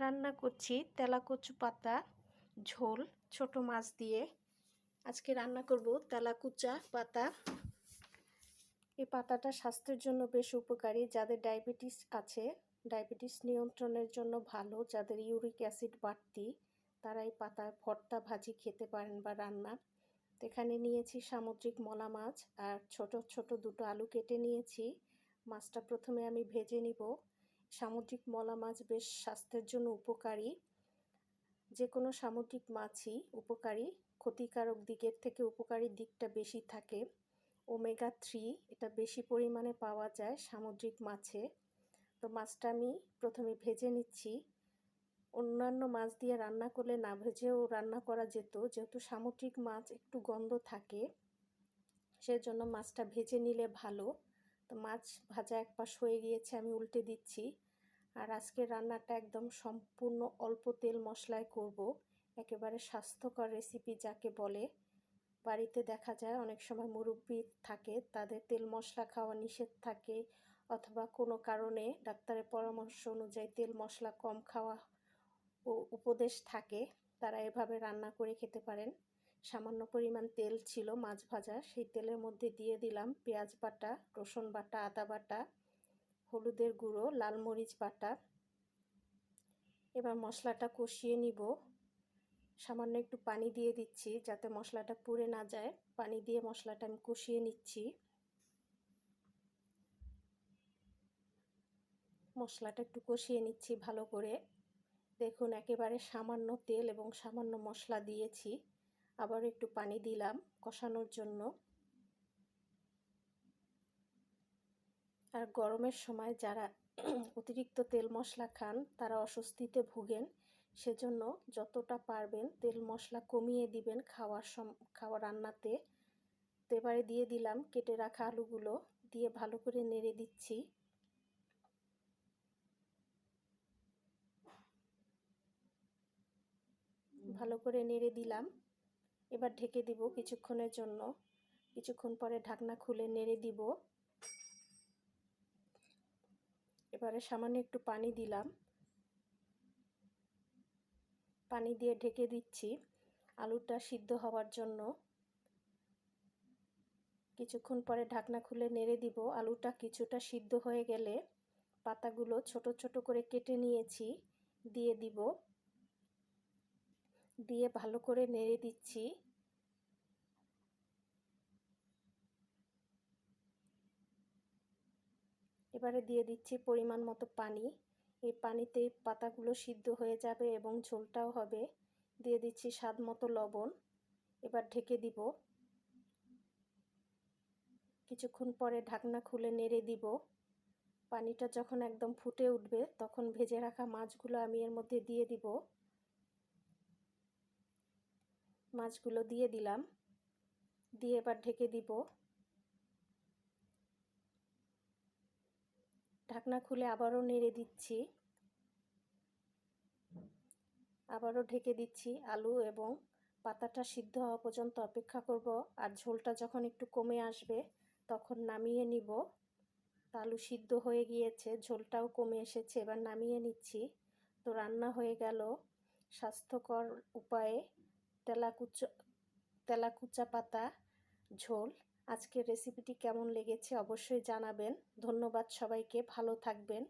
রান্না করছি তেলাকচু পাতা, ঝোল, ছোট মাছ দিয়ে। আজকে রান্না করব তেলাকুচা পাতা। এই পাতাটা স্বাস্থ্যের জন্য বেশ উপকারী, যাদের ডায়াবেটিস আছে। ডায়াবেটিস নিয়ন্ত্রণের জন্য ভালো, যাদের ইউরিক অ্যাসিড বাড়তি। তারা এই পাতার ভর্তা, ভাজি খেতে পারেন বা রান্না। এখানে নিয়েছি সামুদ্রিক মলা মাছ আর ছোট ছোট দুটো আলু কেটে নিয়েছি। মাছটা প্রথমে আমি ভেজে নিব। সামুদ্রিক মলা মাছ বেশ স্বাস্থ্যের জন্য উপকারী। যে কোনো সামুদ্রিক মাছই উপকারী। ক্ষতিকারক দিকের থেকে উপকারী দিকটা বেশি থাকে। ওমেগা থ্রি এটা বেশি পরিমাণে পাওয়া যায় সামুদ্রিক মাছে। তো মাছটা আমি প্রথমে ভেজে নিচ্ছি। অন্যান্য মাছ দিয়ে রান্না করলে না ভেজেও রান্না করা যেত। যেহেতু সামুদ্রিক মাছ একটু গন্ধ থাকে, সেজন্য মাছটা ভেজে নিলে ভালো। তো মাছ ভাজা এক পাশ হয়ে গিয়েছে, আমি উল্টে দিচ্ছি। আর আজকে রান্নাটা একদম সম্পূর্ণ অল্প তেল মশলায় করব। একেবারে স্বাস্থ্যকর রেসিপি যাকে বলে। বাড়িতে দেখা যায় অনেক সময় মুরব্বী থাকে, তাদের তেল মশলা খাওয়া নিষেধ থাকে অথবা কোনো কারণে ডাক্তারের পরামর্শ অনুযায়ী তেল মশলা কম খাওয়া উপদেশ থাকে, তারা এভাবে রান্না করে খেতে পারেন। সামান্য পরিমাণ তেল ছিল মাছ ভাজা, সেই তেলের মধ্যে দিয়ে দিলাম পেঁয়াজ বাটা, রসুন বাটা, আদা বাটা, হলুদের গুঁড়ো, লাল মরিচ বাটা। এবার মশলাটা কষিয়ে নিব। সামান্য একটু পানি দিয়ে দিচ্ছি যাতে মশলাটা পুড়ে না যায়। পানি দিয়ে মশলাটা আমি কষিয়ে নিচ্ছি। মশলাটা একটু কষিয়ে নিচ্ছি ভালো করে। দেখুন, একেবারে সামান্য তেল এবং সামান্য মশলা দিয়েছি। আবার একটু পানি দিলাম কষানোর জন্য। আর গরমের সময় যারা অতিরিক্ত তেল মশলা খান, তারা অস্বস্তিতে ভুগেন। সেজন্য যতটা পারবেন তেল মশলা কমিয়ে দিবেন খাওয়ার সম, খাওয়া রান্নাতে। তো এবারে দিয়ে দিলাম কেটে রাখা আলুগুলো, দিয়ে ভালো করে নেড়ে দিচ্ছি। ভালো করে নেড়ে দিলাম। এবার ঢেকে দিব কিছুক্ষণের জন্য। কিছুক্ষণ পরে ঢাকনা খুলে নেড়ে দিব। এবারে সামান্য একটু পানি দিলাম। পানি দিয়ে ঢেকে দিচ্ছি আলুটা সিদ্ধ হওয়ার জন্য। কিছুক্ষণ পরে ঢাকনা খুলে নেড়ে দিব আলুটা কিছুটা সিদ্ধ হয়ে গেলে। পাতাগুলো ছোট ছোট করে কেটে নিয়েছি, দিয়ে দিব। দিয়ে ভালো করে নেড়ে দিচ্ছি। এবারে দিয়ে দিচ্ছি পরিমাণ মতো পানি। এই পানিতে পাতাগুলো সিদ্ধ হয়ে যাবে এবং ঝোলটাও হবে। দিয়ে দিচ্ছি স্বাদ মতো লবণ। এবার ঢেকে দিব। কিছুক্ষণ পরে ঢাকনা খুলে নেড়ে দিব। পানিটা যখন একদম ফুটে উঠবে তখন ভেজে রাখা মাছগুলো আমি এর মধ্যে দিয়ে দিব। মাছগুলো দিয়ে দিলাম। দিয়ে এবার ঢেকে দিব। ঢাকনা খুলে আবারও নেড়ে দিচ্ছি। আবারও ঢেকে দিচ্ছি আলু এবং পাতাটা সিদ্ধ হওয়া পর্যন্ত অপেক্ষা করব। আর ঝোলটা যখন একটু কমে আসবে, তখন নামিয়ে নিব। আলু সিদ্ধ হয়ে গিয়েছে, ঝোলটাও কমে এসেছে, এবার নামিয়ে নিচ্ছি। তো রান্না হয়ে গেল। স্বাস্থ্যকর উপায়ে তেলাকুচা তেলাকুচা পাতা ঝোল। আজকের রেসিপিটি কেমন লেগেছে অবশ্যই জানাবেন। ধন্যবাদ সবাইকে ভালো থাকবেন।